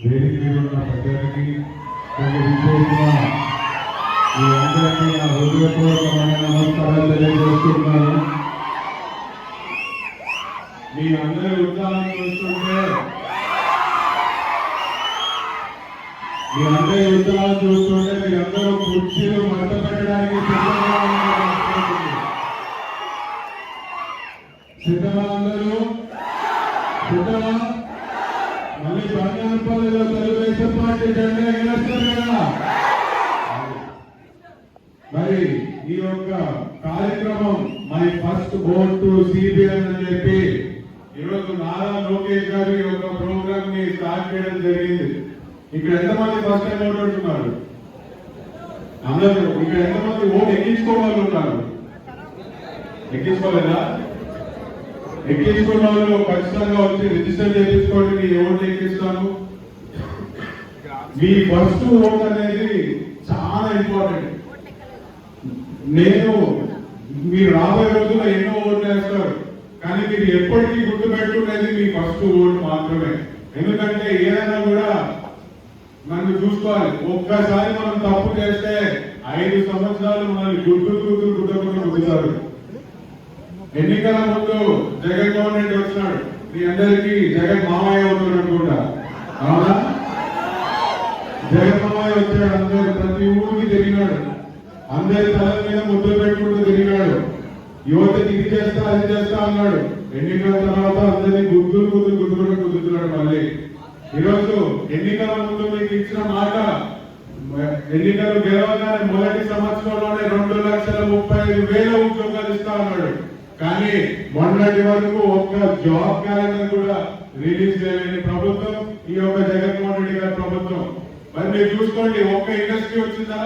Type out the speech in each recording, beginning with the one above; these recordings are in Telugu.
వేదిక మీద ఉన్న పెద్దలకి అందరికీ నా హృదయపూర్వకమైన నమస్కారాలు తెలియజేస్తున్నాను. మీ అందరి ఉత్సాహం చూస్తుంటే మీ అందరి ఉత్సాహం చూస్తుంటే మీరందరూ కుర్చీలు మడత పెట్టడానికి సిద్ధమా అందరూ? సిద్ధమా మళ్ళీ బంగారపల్లిలో తెలుగుదేశం పార్టీ జెండా ఎగరేస్తారు కదా మరి ఈ యొక్క కార్యక్రమం my first vote to CBN అని చెప్పి ఈరోజు నారా లోకేష్ గారు ఈ యొక్క ప్రోగ్రామ్ని స్టార్ట్ చేయడం జరిగింది. ఇక్కడ ఎంతమంది ఫస్ట్ టైం ఓట్ ఉంటున్నారు అందరూ ఇక్కడ ఎంతమంది ఓట్ ఎక్కించుకోవాలి ఉన్నారు? ఎక్కించుకోలేదా? ఎక్కించుకున్న వాళ్ళు ఖచ్చితంగా వచ్చి రిజిస్టర్ చేయించుకోండి మీ ఓట్ ఎక్కిస్తాను మీ ఫస్ట్ ఓట్ అనేది చాలా ఇంపార్టెంట్ నేను మీరు రాబోయే రోజుల్లో ఎన్నో ఓట్లు వేస్తారు. కానీ మీరు ఎప్పటికీ గుర్తుపెట్టుకునేది మీ ఫస్ట్ ఓటు మాత్రమే. ఎందుకంటే ఏదైనా కూడా నన్ను చూసుకోవాలి. ఒక్కసారి మనం తప్పు చేస్తే ఐదు సంవత్సరాలు మనల్ని గుర్తు గుర్తు గుర్తుకుంటూ గుర్తుతారు ఎన్నికల ముందు జగన్ గవర్నమెంట్ వచ్చినాడు. మీ అందరికీ జగన్ మామయ్య అవుతాడు అనుకుంటా. అవునా? జగన్మాయ వచ్చాడు అందరు ప్రతి ఊరికి తిరిగినాడు. అందరి తల మీద ముద్దు పెట్టుకుంటూ తిరిగాడు యువతకి ఇది చేస్తా అది చేస్తా అన్నాడు. ఎన్నికల తర్వాత అందరినీ గుర్తులు గుర్తులు గుర్తులు కుదురుతున్నాడు మళ్ళీ. ఈరోజు ఎన్నికల ముందు మీకు ఇచ్చిన మాట ఎన్నికలు గెలవగానే మొదటి సంవత్సరంలోనే రెండు లక్షల ముప్పై ఐదు వేల ఉద్యోగాలు ఇస్తా అన్నాడు. కానీ మొన్నటి వరకు ఒక్క జాబ్ క్యాలెండర్ కూడా రిలీజ్ చేయలేని ప్రభుత్వం ఈ యొక్క జగన్మోహన్ రెడ్డి గారి ప్రభుత్వం. మరి మీరు చూసుకోండి ఒక్క ఇండస్ట్రీ వచ్చిందా?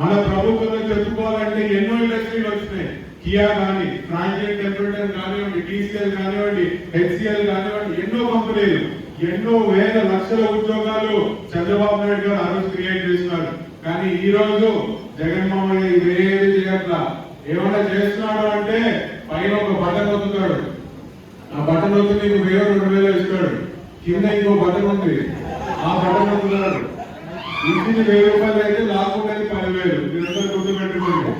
మన ప్రభుత్వంలో చెప్పుకోవాలంటే ఎన్నో ఇండస్ట్రీలు వచ్చినాయి. కియా కానీ ఫ్రాంక్లిన్ టెంపరేచర్ కానివ్వండి టీసీఎల్ కానివ్వండి హెచ్సిఎల్ కానివ్వండి ఎన్నో కంపెనీలు ఎన్నో వేల లక్షల ఉద్యోగాలు చంద్రబాబు నాయుడు గారు ఆ రోజు క్రియేట్ చేస్తున్నారు కానీ ఈ రోజు జగన్మోహన్ రెడ్డి ఇవేవి చేయట్లా? ఏమైనా చేస్తున్నాడు అంటే పైన ఒక బటన్ వదులుతాడు ఆ బటన్ వద్దు నీకు వేరే రెండు వేలు ఇస్తాడు. కింద ఇంకో బటన్ ఉంది. ఆ బటన్ ఇంటికి వెయ్యి రూపాయలు అయితే లాక్కుండేది పదివేలు. మీరందరూ గుర్తుపెట్టుకోండి.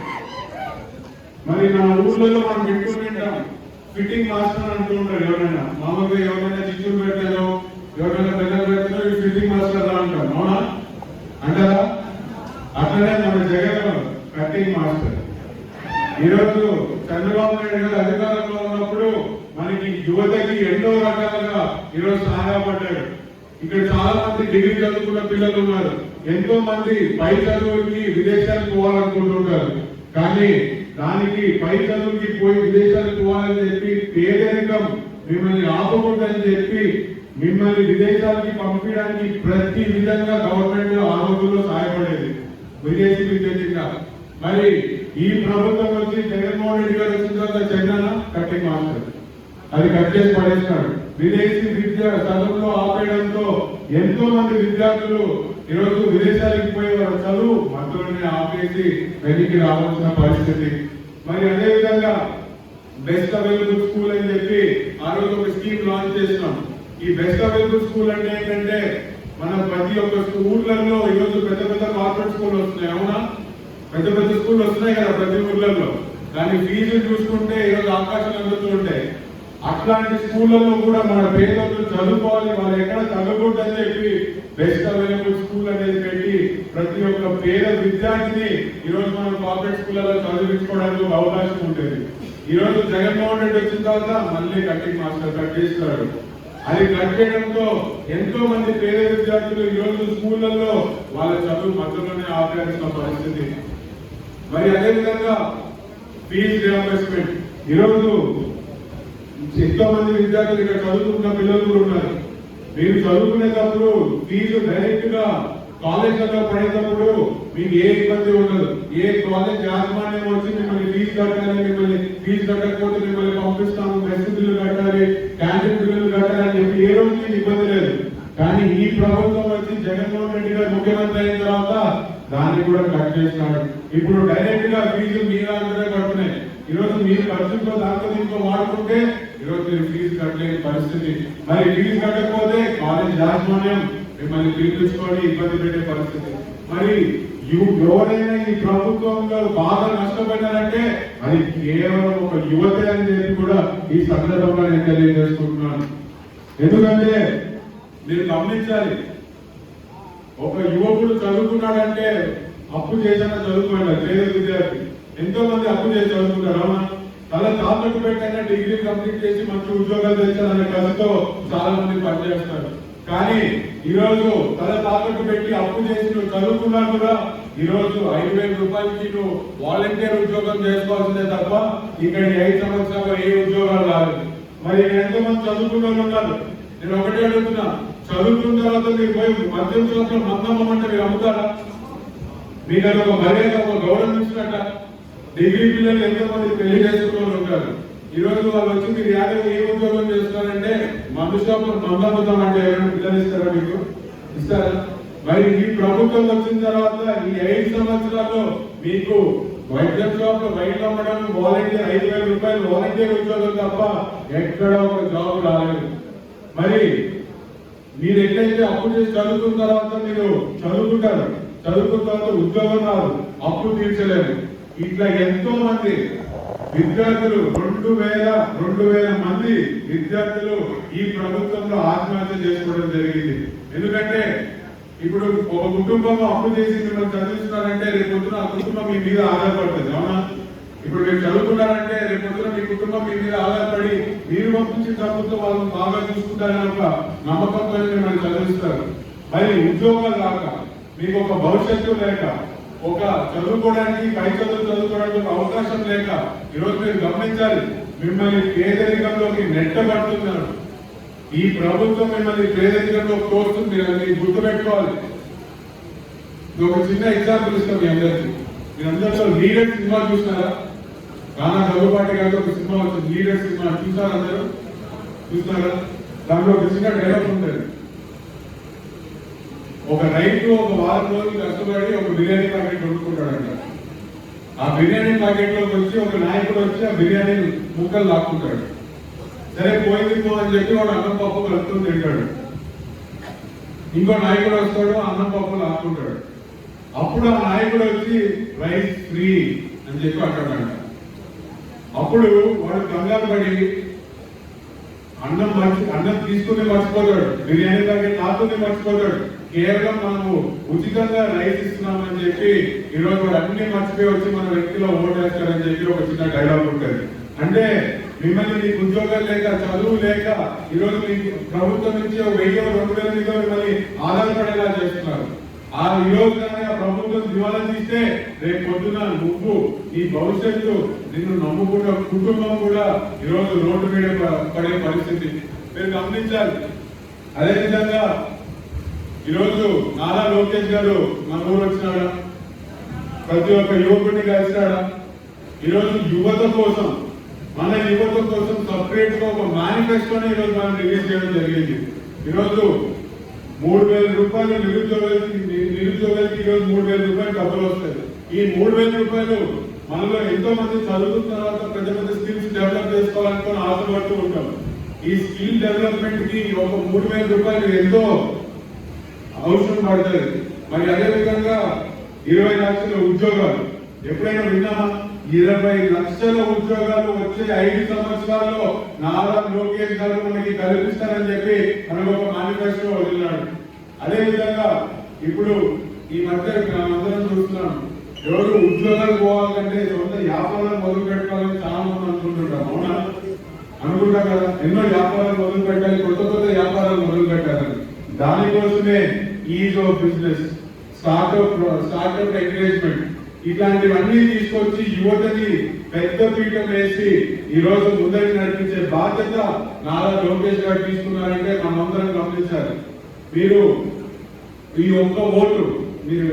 మరి నా ఊర్లలో మనం పెట్టుకుంటాం ఫిట్టింగ్ మాస్టర్ అంటూ ఉంటారు ఎవరైనా. మామూలుగా ఎవరైనా చిచ్చులు పెట్టారో ఎవరైనా పెద్దలు పెట్టారో ఈ ఫిట్టింగ్ మాస్టర్ రా అంటారు అవునా? అంటారా? అట్లనే మన జగన్ కట్టింగ్ మాస్టర్. ఈరోజు చంద్రబాబు నాయుడు గారు అధికారంలో ఉన్నప్పుడు మనకి యువతకి ఎన్నో రకాలుగా ఈరోజు సహాయపడ్డాడు. ఇక్కడ చాలా మంది డిగ్రీ చదువుకున్న పిల్లలు ఉన్నారు. ఎంతో మంది పై చదువుకి విదేశాలకు పోవాలనుకుంటుంటారు. కానీ దానికి పై చదువుకి పోయి విదేశాలకు పోవాలని చెప్పి పేదరికం మిమ్మల్ని ఆపకూడదని చెప్పి మిమ్మల్ని విదేశాలకి పంపించడానికి ప్రతి విధంగా గవర్నమెంట్ ఆ రోజుల్లో సహాయపడేది. విదేశీ విద్య మరి ఈ ప్రభుత్వం వచ్చి జగన్మోహన్ రెడ్డి గారు వచ్చిన తర్వాత చైనా కట్టింగ్ మాస్టర్. అది కట్ చేసి పడేసినాడు విదేశీ విద్య చదువులో ఆపేయడంతో ఎంతో మంది విద్యార్థులు ఈరోజు విదేశాలకు పోయే వారు చదువు మధ్యలోనే ఆపేసి వెనక్కి రావాల్సిన పరిస్థితి. మరి అదే విధంగా బెస్ట్ అవైలబుల్ స్కూల్ అని చెప్పి ఆ రోజు ఒక స్కీమ్ లాంచ్ చేసినాం. ఈ బెస్ట్ అవైలబుల్ స్కూల్ అంటే ఏంటంటే మన ప్రతి ఒక్క స్కూళ్ళల్లో ఈరోజు పెద్ద పెద్ద కార్పొరేట్ స్కూల్ వస్తున్నాయి అవునా? పెద్ద పెద్ద స్కూల్ వస్తున్నాయి కదా ప్రతి ఊర్లలో దాని ఫీజులు చూసుకుంటే ఈరోజు అవకాశాలు అందుతూ ఉంటాయి. అట్లాంటి స్కూళ్ళలో కూడా మన పేదలు చదువుకోవాలి వాళ్ళు ఎక్కడ తగ్గకూడదని చెప్పి బెస్ట్ అవైలబుల్ స్కూల్ అనేది పెట్టి ప్రతి ఒక్క పేద విద్యార్థిని ఈరోజు మనం కార్పొరేట్ స్కూళ్ళలో చదివించుకోవడానికి ఒక అవకాశం ఉంటుంది. ఈ రోజు జగన్మోహన్ రెడ్డి వచ్చిన తర్వాత మళ్ళీ కటింగ్ మాస్టర్ కట్ చేస్తున్నాడు. అది కట్ చేయడంతో ఎంతో మంది పేద విద్యార్థులు ఈ రోజు స్కూళ్ళల్లో వాళ్ళ చదువు మధ్యలోనే ఆపేస్తున్న పరిస్థితి. మరి అదేవిధంగా ఫీజు రియంబర్స్మెంట్ ఈరోజు ఎంతో మంది విద్యార్థులు ఇక్కడ చదువుకున్న పిల్లలు కూడా ఉన్నారు. మీరు చదువుకునేటప్పుడు ఫీజు డైరెక్ట్గా కాలేజ్లలో పడేటప్పుడు మీకు ఏ ఇబ్బంది ఉండదు. ఏ కాలేజ్ యాజమాన్యం వచ్చి మిమ్మల్ని ఫీజు కట్టాలి మిమ్మల్ని ఫీజు కట్టకపోతే మిమ్మల్ని పంపిస్తాము బెస్ట్ బిల్లు కట్టాలి క్యాంటీన్ బిల్లులు కట్టాలి అని చెప్పి ఏ రోజు మీకు ఇబ్బంది లేదు. కానీ ఈ ప్రభుత్వం వచ్చి జగన్మోహన్ రెడ్డి గారు ముఖ్యమంత్రి అయిన తర్వాత దాన్ని కూడా కట్ చేసినాడు. ఇప్పుడు డైరెక్ట్గా ఫీజు మీ దాంట్లోనే కడుతున్నాయి ఈ రోజు మీరు ఖర్చుతో దాంతో దీంతో వాడుకుంటే ఈ మీరు ఫీజు కట్టలేని పరిస్థితి. మరి ఫీజు కట్టకపోతే కాలేజ్ యాజమాన్యం మిమ్మల్ని పిలిపించుకొని ఇబ్బంది పెట్టే పరిస్థితి. మరి ఎవరైనా ఈ ప్రభుత్వంలో బాగా నష్టపోయినారంటే అది కేవలం ఒక యువతే అని చెప్పి కూడా ఈ సందర్భంగా నేను తెలియజేసుకుంటున్నాను. ఎందుకంటే మీరు గమనించాలి ఒక యువకుడు చదువుకున్నాడంటే అప్పు చేసిన చదువుకున్నాడు? పేద విద్యార్థి. ఎంతో మంది అప్పు చేసి చదువుకుంటారు? అవునా అలా తాళ్ళకు పెట్టైనా డిగ్రీ కంప్లీట్ చేసి మంచి ఉద్యోగాలు తెచ్చాలనే కథతో చాలా మంది పనిచేస్తారు. కానీ ఈ రోజు తల తాళ్ళకు పెట్టి అప్పు చేసి నువ్వు చదువుకున్నా కూడా ఈ రోజు ఐదు వేల రూపాయలకి నువ్వు వాలంటీర్ ఉద్యోగం చేసుకోవాల్సిందే తప్ప ఇక్కడ ఐదు సంవత్సరాలు ఏ ఉద్యోగాలు రాలేదు. మరి ఎంతో మంది చదువుకున్న ఉన్నారు. నేను ఒకటే అడుగుతున్నా చదువుకున్న తర్వాత మీరు పోయి మద్యం చూసిన మందమ్మంటే మీరు అమ్ముతారా మీకు అది ఒక మర్యాద ఒక గౌరవం ఇచ్చినట్ట. డిగ్రీ పిల్లలు ఎంతమంది పెళ్ళి చేసుకున్న ఉంటారు. ఈ రోజు వాళ్ళు వచ్చి మీరు యాదవ్ ఏ ఉద్యోగం చేస్తున్నారంటే మందు షాపులో అంటే ఎవరైనా పిల్లలు ఇస్తారా మీకు? ఇస్తారా? మరి ఈ ప్రభుత్వం వచ్చిన తర్వాత ఈ ఐదు సంవత్సరాల్లో మీకు వైద్యం షాప్లో బయట అమ్మడం వాలంటీర్ ఐదు వేల రూపాయలు వాలంటీర్ ఉద్యోగం తప్ప ఎక్కడ ఒక జాబ్ రాలేదు. మరి మీరు ఎట్లయితే అప్పు చేసి చదువుకున్న తర్వాత మీరు చదువుకుంటారు చదువుకున్న తర్వాత ఉద్యోగం రాదు అప్పు తీర్చలేరు. ఇట్లా ఎంతో మంది విద్యార్థులు రెండు వేల రెండు వేల మంది విద్యార్థులు ఈ ప్రభుత్వంలో ఆత్మహత్య చేసుకోవడం జరిగింది. ఎందుకంటే ఇప్పుడు ఒక కుటుంబం అప్పు చేసి మిమ్మల్ని చదివిస్తున్నారంటే రేపు పొద్దున ఆ కుటుంబం మీ మీద ఆధారపడుతుంది అవునా? ఇప్పుడు మీరు చదువుకున్నారంటే రేపు పొద్దున మీ కుటుంబం మీ మీద ఆధారపడి మీరు పంపించిన డబ్బుతో వాళ్ళు బాగా చూసుకుంటారని ఒక నమ్మకంతో మిమ్మల్ని చదివిస్తారు. మరి ఉద్యోగాలు రాక మీకు ఒక భవిష్యత్తు లేక ఒక చదువుకోవడానికి పై చదువు చదువుకోవడానికి ఒక అవకాశం లేక ఈరోజు మీరు గమనించాలి మిమ్మల్ని పేదరికంలోకి నెట్టబడుతున్నారు ఈ ప్రభుత్వం మిమ్మల్ని పేదరికంలో కోరుతుంది మీరు గుర్తుపెట్టుకోవాలి. ఒక చిన్న ఎగ్జాంపుల్ ఇస్తాం మీ అందరికీ. మీరందరితో లీడర్ సినిమా చూసినారా? నానా దగ్గుబాటి గారితో ఒక సినిమా వచ్చింది. లీడర్ సినిమా చూసారా అందరూ? చూసినారా? దాంట్లో ఒక చిన్న డైలాగ్ ఉంటుంది. ఒక రైతు ఒక వారం రోజులు కష్టపడి ఒక బిర్యానీ ప్యాకెట్ కొనుక్కుంటాడంట. ఆ బిర్యానీ ప్యాకెట్లోకి వచ్చి ఒక నాయకుడు వచ్చి ఆ బిర్యానీ ముక్కలు లాక్కుంటాడు. సరే పోయింది పో అని చెప్పి వాడు అన్నం పప్పు కలుపుకొని తింటాడు. ఇంకో నాయకుడు వస్తాడు అన్నం పప్పు లాక్కుంటాడు. అప్పుడు ఆ నాయకుడు వచ్చి రైస్ ఫ్రీ అని చెప్పి అంటాడంట అప్పుడు వాడు కంగారు పడి అన్నం మర్చి అన్నం తీసుకుని మర్చిపోతాడు. బిర్యానీ ప్యాకెట్ నాకుని మర్చిపోతాడు. కేవలం మనము ఉచితంగా రైస్ ఇస్తున్నామని చెప్పి ఈ రోజు అన్ని మర్చిపోయి వచ్చి మన వ్యక్తిలో ఓటేస్తాడని చెప్పి ఒక చిన్న డైలాగ్ ఉంటుంది. అంటే మిమ్మల్ని మీకు ఉద్యోగాలు లేక చదువు లేక ఈ రోజు మీకు ప్రభుత్వం నుంచి వెయ్యి రెండు వేల మీద మిమ్మల్ని ఆధారపడేలా చేస్తున్నారు. ఆ ఈ ఆ ప్రభుత్వం దివాలా తీస్తే రేపు పొద్దున నువ్వు నీ భవిష్యత్తు నిన్ను నమ్ముకున్న కుటుంబం కూడా ఈ రోజు రోడ్డు మీద పడే పరిస్థితి. మీరు గమనించాలి. అదేవిధంగా ఈరోజు నారా లోకేష్ గారు మన ఊరు వచ్చినాడా? ప్రతి ఒక్క యువకుడిని కలిసినాడా? ఈరోజు యువత కోసం మన యువత కోసం సపరేట్గా ఒక మేనిఫెస్టోని ఈరోజు మనం రిలీజ్ చేయడం జరిగింది. ఈరోజు మూడు వేల రూపాయలు నిరుద్యోగులకి ని- నిరుద్యోగులకి ఈరోజు మూడు వేల రూపాయలు డబ్బులు వస్తాయి. ఈ మూడు వేల రూపాయలు మనలో ఎంతో మంది చదువుకున్న తర్వాత పెద్ద పెద్ద స్కిల్స్ డెవలప్ చేసుకోవాలనుకుని ఆశపడుతూ ఉంటాం. ఈ స్కిల్ డెవలప్మెంట్కి ఒక మూడు వేల రూపాయలు ఎంతో అవసరం పడుతుంది. మరి అదే విధంగా ఇరవై లక్షల ఉద్యోగాలు. ఎప్పుడైనా విన్నామా? ఇరవై లక్షల ఉద్యోగాలు వచ్చే ఐదు సంవత్సరాల్లో నారా లోకేష్ గారు మనకి కల్పిస్తారని చెప్పి మనకు ఒక మేనిఫెస్టో వదిలినాడు అదేవిధంగా ఇప్పుడు ఈ మధ్య అందరం చూస్తున్నాం ఎవరు ఉద్యోగాలు పోవాలంటే సొంత వ్యాపారాలు మొదలు పెట్టుకోవాలని చాలా మంది అనుకుంటుంటాం అవునా? అనుకుంటాం కదా ఎన్నో వ్యాపారాలు మొదలు పెట్టాలి కొత్త కొత్త వ్యాపారాలు మొదలు పెట్టాలని. దానికోసమే ease of business startup startup encouragement ఇట్లాంటివన్నీ తీసుకొచ్చి యువతని పెద్ద పీఠం వేసి ఈ రోజు ముందరికి నడిపించే బాధ్యత నారా లోకేష్ గారు తీసుకున్నారంటే మనందరం గమనించాలి. మీరు ఈ ఒక్క ఓటు మీరు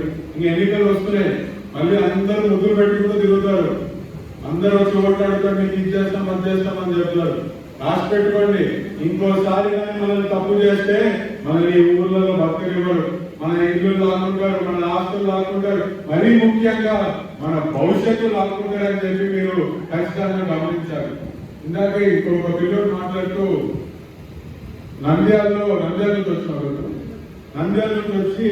ఎన్నికలు వస్తున్నాయి మళ్ళీ అందరూ ముగ్గురు పెట్టుకుంటూ తిరుగుతారు. అందరూ వచ్చి ఓట్లాడుతారు మీకు ఇది చేస్తాం అది చేస్తాం అని చెప్తారు రాసి పెట్టుకోండి. ఇంకోసారి కానీ మనల్ని తప్పు చేస్తే మనల్ని ఈ ఊర్లలో బతకనివ్వరు మన ఇల్లు లాక్కుంటారు మన ఆస్తులు లాక్కుంటారు. మరీ ముఖ్యంగా మన భవిష్యత్తు లాక్కుంటారు అని చెప్పి మీరు ఖచ్చితంగా గమనించాలి. ఇందాక ఇంకొక పిల్లలు మాట్లాడుతూ నంద్యాలలో నంద్యాల నుంచి వచ్చిన ఒకరు నంద్యాల నుంచి వచ్చి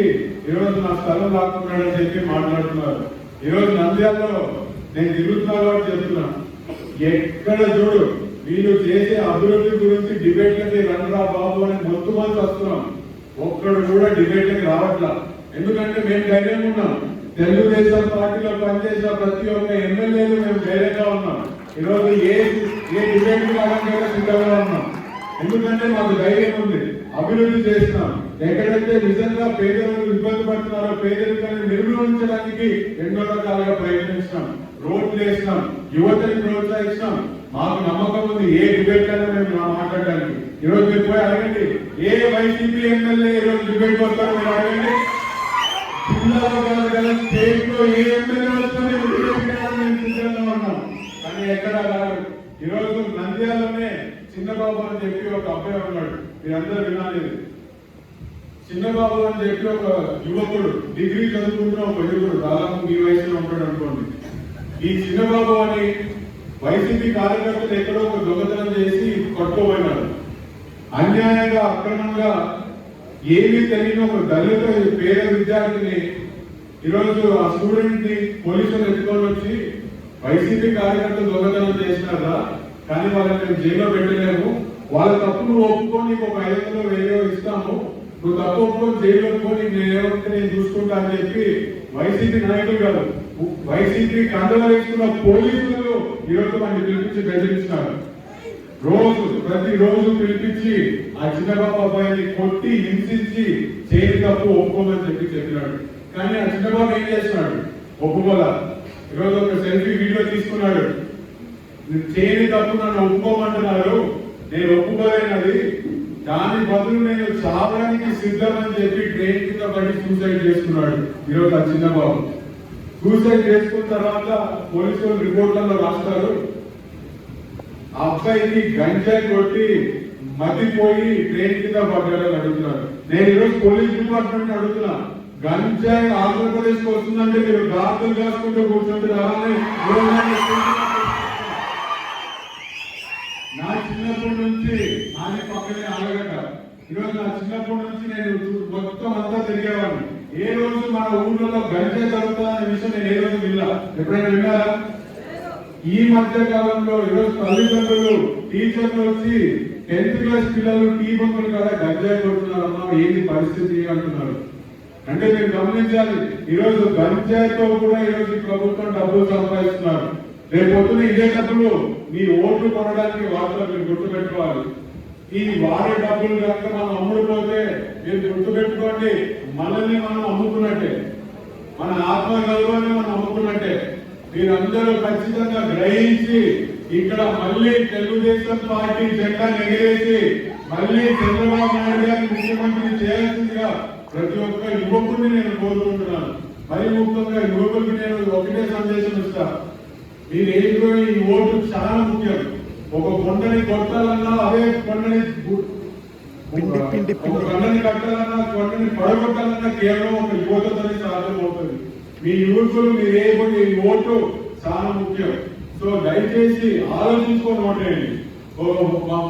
ఈరోజు నా స్థలం లాక్కున్నాడని చెప్పి మాట్లాడుతున్నారు. ఈరోజు నంద్యాలలో నేను తిరుగుతున్నా కాబట్టి చెప్తున్నా. ఎక్కడ చూడు వీళ్ళు చేసే అభివృద్ధి గురించి డిబేట్లకి రండ్రా బాబు అని మొత్తం మంది వస్తున్నాం. ఒక్కడు కూడా డిబేట్లకి రావట్లా. ఎందుకంటే మేము ధైర్యం ఉన్నాం. తెలుగుదేశం పార్టీలో పనిచేసిన ప్రతి ఒక్క ఎమ్మెల్యేలు మేము ధైర్యంగా ఉన్నాం. ఈరోజు ఏ ఏ డిబేట్ కావాలంటే సిద్ధంగా ఉన్నాం. ఎందుకంటే మాకు ధైర్యం ఉంది. అభివృద్ధి చేస్తున్నాం. ఎక్కడైతే నిజంగా పేదలను ఇబ్బంది పడుతున్నారో పేదరికాన్ని నిర్మూలించడానికి ఎన్నో రకాలుగా ప్రయత్నించినాం రోడ్లు వేసినాం యువతని ప్రోత్సహిస్తాం మాకు నమ్మకం ఉంది. ఏ డిబేట్ అయినా మేము మాట్లాడడానికి. ఈరోజు మీరు పోయి అడగండి. ఏ వైసీపీ ఎమ్మెల్యే ఈరోజు డిబేట్ వస్తారో మీరు అడగండి. జిల్లాలో కాదు కదా స్టేట్లో ఏ ఎమ్మెల్యే వస్తారో మేము డిబేట్ చేయడానికి మేము సిద్ధంగా ఉన్నాం. కానీ ఎక్కడ కాదు. ఈరోజు నంద్యాలలోనే చిన్నబాబు అని చెప్పి ఒక అబ్బాయి ఉన్నాడు. మీరందరూ వినాలి ఇది. చిన్నబాబు అని చెప్పి ఒక యువకుడు డిగ్రీ చదువుకుంటున్న ఒక యువకుడు దాదాపు మీ వయసులో ఉంటాడు అనుకోండి. ఈ చిన్నబాబు అని వైసీపీ కార్యకర్తలు ఎక్కడో ఒక దొంగతనం చేసి పట్టుకోబోయినాడు అన్యాయంగా అక్రమంగా ఏమీ తెలియని ఒక దళిత పేద విద్యార్థిని ఈరోజు ఆ స్టూడెంట్ని పోలీసులు ఎత్తుకొని వచ్చి వైసీపీ కార్యకర్తలు దొంగతనం చేసినారా? కానీ వాళ్ళని మేము జైల్లో పెట్టలేము. వాళ్ళ తప్పును ఒప్పుకొని నీకు ఒక ఐదు వందలు వెయ్యో ఇస్తాము. నువ్వు తప్పు ఒప్పుకొని జైల్లో ఒప్పుకొని నేనేమంటే నేను చూసుకుంటా అని చెప్పి వైసీపీ నాయకులు కాదు వైసీపీ కండలు వేసుకున్న పోలీసులు ఈరోజు మనకి పిలిపించి బెదిరించినారు రోజు ప్రతి రోజు పిలిపించి ఆ చిన్నబాబు అబ్బాయిని కొట్టి హింసించి చేయని తప్పు ఒప్పుకోమని చెప్పి చెప్పినాడు. కానీ ఆ చిన్నబాబు ఏం చేస్తున్నాడు? ఒప్పుకోలా. ఈరోజు ఒక సెల్ఫీ వీడియో తీసుకున్నాడు. నేను చేయని తప్పు నన్ను ఒప్పుకోమంటున్నారు. నేను ఒప్పుకోలేనది. దాని బదులు నేను చావడానికి సిద్ధమని చెప్పి ట్రైన్ కింద పడి సూసైడ్ చేసుకున్నాడు ఈరోజు ఆ చిన్నబాబు. సూసైడ్ చేసుకున్న తర్వాత పోలీసులు రిపోర్ట్లలో రాస్తారు. అబ్బాయిని గంజాయి కొట్టి మతిపోయి ట్రైన్ కింద పడ్డాడని అడుగుతున్నారు. నేను ఈరోజు పోలీస్ డిపార్ట్మెంట్ అడుగుతున్నా. గంజాయి ఆంధ్రప్రదేశ్కి వస్తుందంటే మీరు గాజులు కాసుకుంటూ కూర్చుంటున్నారా అని ఈరోజు నేను చూస్తున్నా. నా చిన్నప్పటి నుంచి నాది పక్కనే ఆలగడ్డ ఈరోజు నా చిన్నప్పటి నుంచి నేను చూ- మొత్తం అంతా తిరిగేవాడిని ఏ రోజు మన ఊళ్ళో గంజాయి అనే విషయం నేను ఏ రోజు విన్నా. ఎప్పుడైనా విన్నారా? ఈ మధ్య కాలంలో ఈరోజు తల్లిదండ్రులు టీచర్లు వచ్చి టెన్త్ క్లాస్ పిల్లలు టీ బంకులు కదా గంజాయి కొడుతున్నారు అమ్మ ఏంటి పరిస్థితి అంటున్నారు. అంటే మీరు గమనించాలి ఈరోజు గంజాయితో కూడా ఈరోజు ప్రభుత్వం డబ్బులు సంపాదిస్తున్నారు. రేపు ఇదే డబ్బులు మీ ఓట్లు కొనడానికి వాటిలో మీరు గుర్తుపెట్టుకోవాలి. ఈ వాడే డబ్బులు కనుక మనం అమ్ముడుపోతే మీరు గుర్తుపెట్టుకోండి మనల్ని మనం అమ్ముకున్నట్టే. మన ఆత్మ గౌరవాన్ని మనం అమ్ముకున్నట్టే మీరందరూ ఖచ్చితంగా గ్రహించి ఇక్కడ మళ్ళీ తెలుగుదేశం పార్టీ జెండా ఎగిరేసి మళ్ళీ చంద్రబాబు నాయుడు గారిని ముఖ్యమంత్రి చేయాల్సిందిగా ప్రతి ఒక్క యువకుడిని నేను కోరుకుంటున్నాను. మరి ముఖ్యంగా యువకులకి నేను ఒకటే సందేశం ఇస్తా. మీరు ఏంటో ఈ ఓటు చాలా ముఖ్యం. ఒక కొండని కొట్టాలన్నా అదే కొండని పిండి, పిండి, పిండి. కట్టాలన్నా కొండని పడగొట్టాలన్నా కేవలం ఒక యువతతోనే సాధ్యమవుతుంది మీ యువకులు మీరు ఏ ఈ ఓటు చాలా ముఖ్యం. సో దయచేసి ఆలోచించుకొని ఓటేయండి ఒక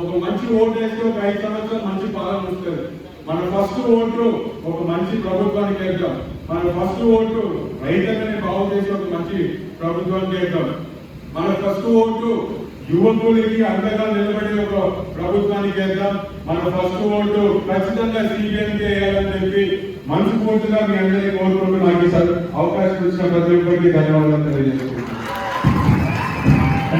ఒక మంచి ఓటు వేస్తే ఒక ఐదు సంవత్సరాలు మంచి పాలన వస్తుంది. మన ఫస్ట్ ఓటు ఒక మంచి ప్రభుత్వానికి వేద్దాం. మన ఫస్ట్ ఓటు రైతులని బాగు చేసి ఒక మంచి ప్రభుత్వానికి వేద్దాం. మన ఫస్ట్ ఓటు యువకులకి అండగా నిలబడే ఒక ప్రభుత్వానికి వేద్దాం మన ఫస్ట్ ఓటు ఖచ్చితంగా సీపీఎం వేయాలని చెప్పి మనస్ఫూర్తిగా మీ అందరినీ కోరుకుంటూ నాకు ఈ అవకాశం ఇచ్చిన ప్రతి ఒక్కరికి ధన్యవాదాలు తెలియజేస్తున్నాను.